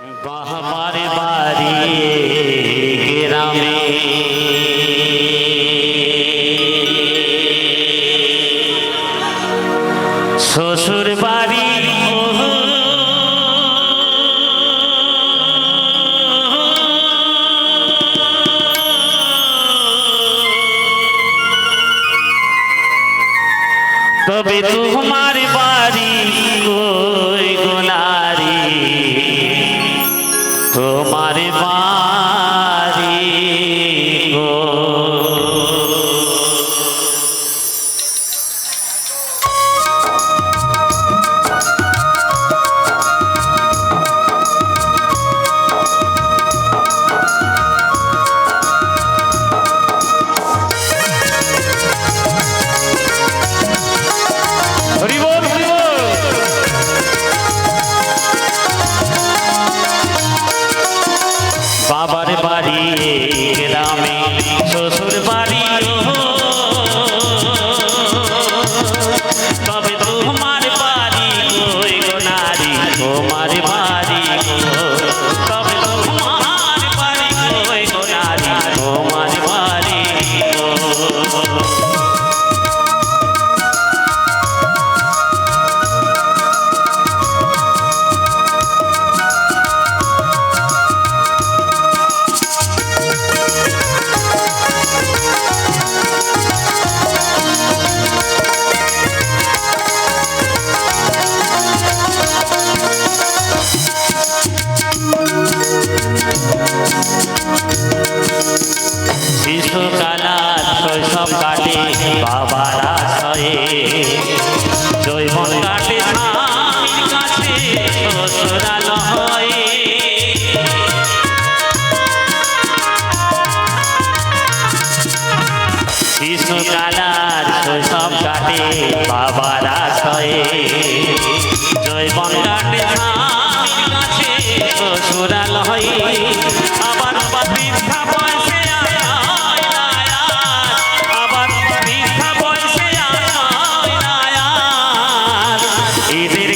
বাহবার বাড়ি গ্রামে। শ্বশুর বাড়ি। তবে তোমার বাড়ি বাড়ি গ্রামে বাড়ি তবে তোমার বাড়ি তোমার বাড়ি শিশুকালা শৈশব কাটে বাবার আশয়ে জৈবন কাটে স্বামীর কাছে শ্বশুরালয়ে শৈশব কাটে Even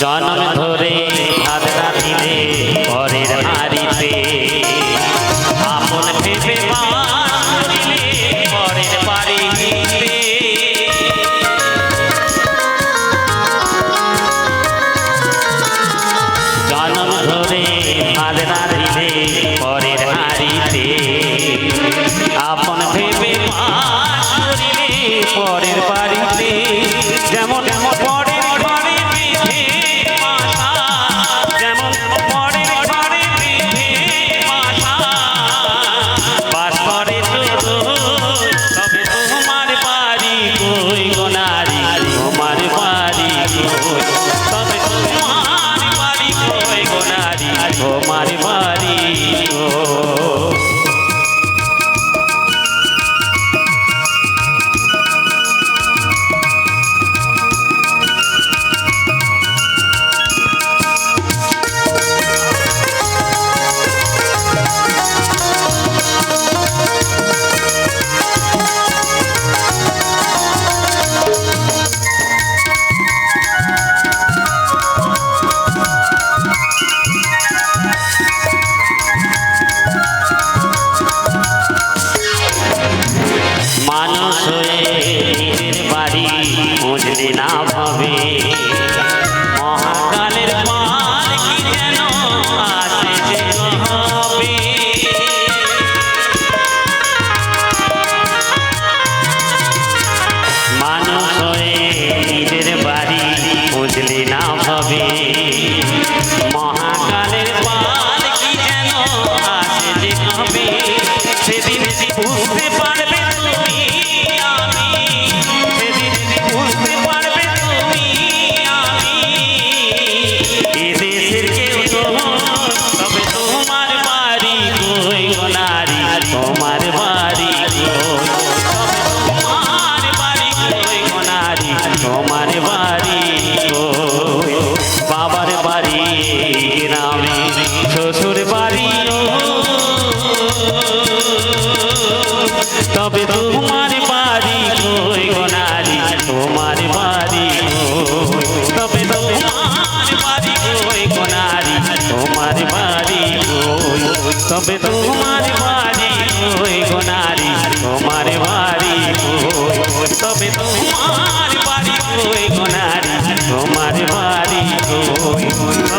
জানামে ঘরের হাড়িতে। আসে হবে মানুষ নিজের বাড়ি বুঝলি না ভাবে। তবে তোমার বাড়ি কই গো নারী? তোমার বাড়ি তবে তোমার বাড়ি কই গো নারী? তোমার বাড়ি কই? তবে তোমার বাড়ি কই গো নারী? তোমার বাড়ি কই? তবে তোমার বাড়ি কই নারী? তোমার বাড়ি কই?